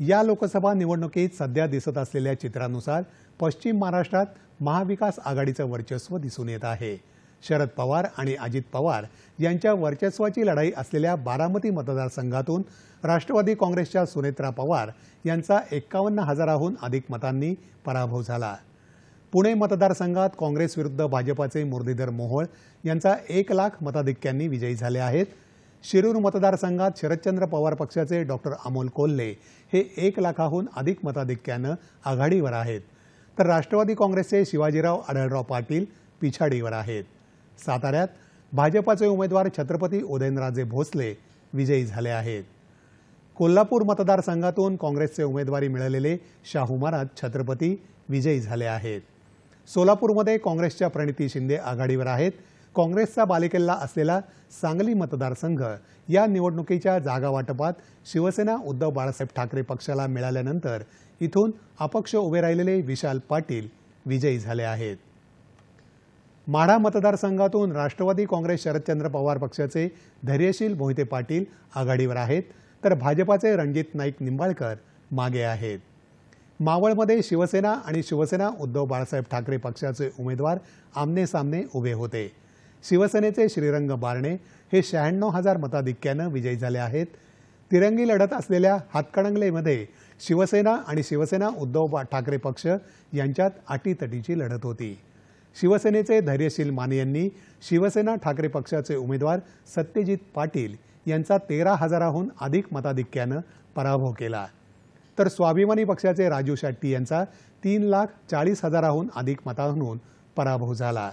या लोकसभा निवडणुकीत सध्या दिसत असलेल्या चित्रानुसार पश्चिम महाराष्ट्रात महाविकास आघाडीचं वर्चस्व दिसून येत आहे. शरद पवार आणि अजित पवार यांच्या वर्चस्वाची लढाई असलेल्या बारामती मतदारसंघातून राष्ट्रवादी काँग्रेसच्या सुनेत्रा पवार यांचा एक्कावन्न हजाराहून अधिक मतांनी पराभव झाला. पुणे मतदारसंघात काँग्रेस विरुद्ध भाजपाचे मुरलीधर मोहोळ यांचा एक लाख मताधिक्यांनी विजयी झाले आहेत. शिरूर मतदारसंघात शरदचंद्र पवार पक्षाचे डॉक्टर अमोल कोल्हे हे एक लाखाहून अधिक मताधिक्यानं आघाडीवर आहेत. तर राष्ट्रवादी काँग्रेसचे शिवाजीराव आढळराव पाटील पिछाडीवर आहेत. साताऱ्यात भाजपाचे उमेदवार छत्रपती उदयनराजे भोसले विजयी झाले आहेत. कोल्हापूर मतदारसंघातून काँग्रेसचे उमेदवारी मिळालेले शाहू महाराज छत्रपती विजयी झाले आहेत. सोलापूरमध्ये काँग्रेसच्या प्रणिती शिंदे आघाडीवर आहेत. काँग्रेसचा बालेकिल्ला असलेला सांगली मतदारसंघ या निवडणुकीच्या जागावाटपात शिवसेना उद्धव बाळासाहेब ठाकरे पक्षाला मिळाल्यानंतर इथून अपक्ष उभे राहिलेले विशाल पाटील विजयी झाले आहेत. माढा मतदारसंघातून राष्ट्रवादी काँग्रेस शरदचंद्र पवार पक्षाचे धैर्यशील मोहिते पाटील आघाडीवर आहेत तर भाजपाचे रणजित नाईक निंबाळकर मागे आहेत. मावळमध्ये शिवसेना आणि शिवसेना उद्धव बाळासाहेब ठाकरे पक्षाचे उमेदवार आमने सामने उभे होते. शिवसेनेचे श्रीरंग बारणे हे शहाण्णव हजार मताधिक्यानं विजयी झाले आहेत. तिरंगी लढत असलेल्या हातकणंगलेमध्ये शिवसेना आणि शिवसेना उद्धव ठाकरे पक्ष यांच्यात अटीतटीची लढत होती. शिवसेनेचे धैर्यशील माने यांनी शिवसेना ठाकरे पक्षाचे उमेदवार सत्यजित पाटील यांचा तेरा हजाराहून अधिक मताधिक्यानं पराभव केला. तर स्वाभिमानी पक्षाचे राजू शेट्टी यांचा तीन लाख चाळीस हजाराहून अधिक मतांहून पराभव झाला.